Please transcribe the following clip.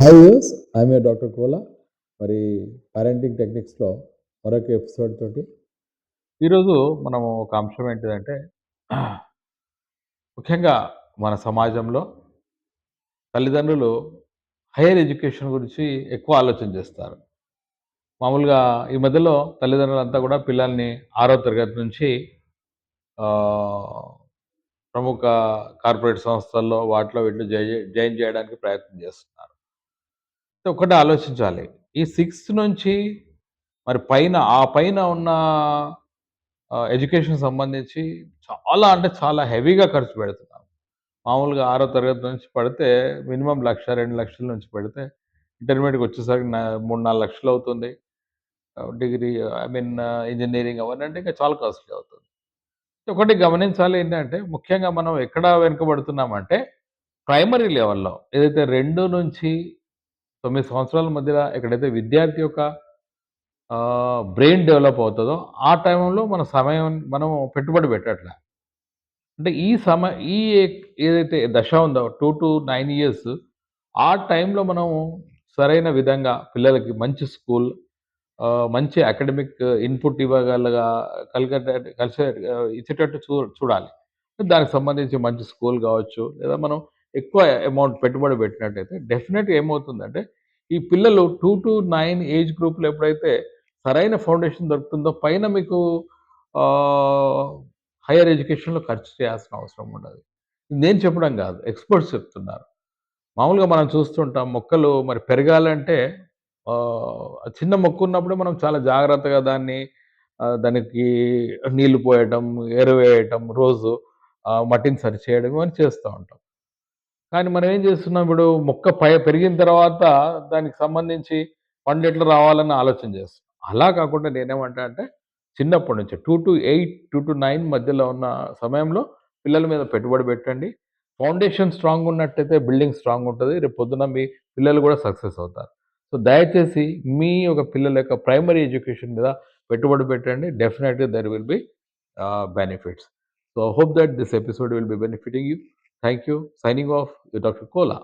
Hi youse I'm a doctor Kola మరి parenting టెక్నిక్స్లో మరొక ఎపిసోడ్ తోటి ఈరోజు మనము ఒక అంశం ఏంటిదంటే ముఖ్యంగా మన సమాజంలో తల్లిదండ్రులు హైయర్ ఎడ్యుకేషన్ గురించి ఎక్కువ ఆలోచన చేస్తారు. మామూలుగా ఈ మధ్యలో తల్లిదండ్రులంతా కూడా పిల్లల్ని ఆరో తరగతి నుంచి ప్రముఖ కార్పొరేట్ సంస్థల్లో వాటిలో వీటిలో జై- జాయిన్ చేయడానికి ప్రయత్నం చేస్తున్నారు. ఒకటి ఆలోచించాలి. ఈ సిక్స్త్ నుంచి మరి పైన ఆ పైన ఉన్న ఎడ్యుకేషన్ సంబంధించి చాలా అంటే చాలా హెవీగా ఖర్చు పెడుతున్నాం. మామూలుగా ఆరో తరగతి నుంచి పడితే మినిమం లక్ష రెండు లక్షల నుంచి పెడితే ఇంటర్మీడియట్కి వచ్చేసరికి మూడు నాలుగు లక్షలు అవుతుంది. డిగ్రీ ఐ మీన్ ఇంజనీరింగ్ అవన్నీ అంటే ఇంకా చాలా కాస్ట్లీ అవుతుంది. ఒకటి గమనించాలి ఏంటంటే ముఖ్యంగా మనం ఎక్కడ వెనుకబడుతున్నామంటే ప్రైమరీ లెవెల్లో ఏదైతే రెండు నుంచి తొమ్మిది సంవత్సరాల మధ్యలో ఎక్కడైతే విద్యార్థి యొక్క బ్రెయిన్ డెవలప్ అవుతుందో ఆ టైంలో మన సమయం మనం పెట్టుబడి పెట్టట్లే. అంటే ఈ సమ ఈ ఏదైతే దశ ఉందో టూ టు నైన్ ఇయర్స్ ఆ టైంలో మనం సరైన విధంగా పిల్లలకి మంచి స్కూల్ మంచి అకాడమిక్ ఇన్పుట్ ఇవ్వగలగా కలిగేట కలిసే ఇచ్చేటట్టు చూ చూడాలి. దానికి సంబంధించి మంచి స్కూల్ కావచ్చు లేదా మనం ఎక్కువ అమౌంట్ పెట్టుబడి పెట్టినట్టయితే డెఫినెట్గా ఏమవుతుందంటే ఈ పిల్లలు టూ టు నైన్ ఏజ్ గ్రూప్లో ఎప్పుడైతే సరైన ఫౌండేషన్ దొరుకుతుందో పైన మీకు హైయర్ ఎడ్యుకేషన్లో ఖర్చు చేయాల్సిన అవసరం ఉండదు. నేను చెప్పడం కాదు ఎక్స్పర్ట్స్ చెప్తున్నారు. మామూలుగా మనం చూస్తుంటాం మొక్కలు మరి పెరగాలంటే చిన్న మొక్క ఉన్నప్పుడే మనం చాలా జాగ్రత్తగా దాన్ని దానికి నీళ్ళు పోయటం ఎరువేయటం రోజు మట్టిని సరి చేయడం ఇవన్నీ చేస్తూ ఉంటాం. కానీ మనం ఏం చేస్తున్నాం? ఇప్పుడు మొక్క పై పెరిగిన తర్వాత దానికి సంబంధించి పండు ఎట్లా రావాలని ఆలోచన చేస్తాం అలా కాకుండా నేనేమంటా అంటే చిన్నప్పటి నుంచి two to eight two to nine మధ్యలో ఉన్న సమయంలో పిల్లల మీద పెట్టుబడి పెట్టండి. ఫౌండేషన్ స్ట్రాంగ్ ఉన్నట్టయితే బిల్డింగ్ స్ట్రాంగ్ ఉంటుంది. రేపు పొద్దున మీ పిల్లలు కూడా సక్సెస్ అవుతారు. సో దయచేసి మీ యొక్క పిల్లల యొక్క ప్రైమరీ ఎడ్యుకేషన్ మీద పెట్టుబడి పెట్టండి. డెఫినెట్గా there will be benefits. So hope that this episode will be benefiting you. Thank you signing off doctor Kola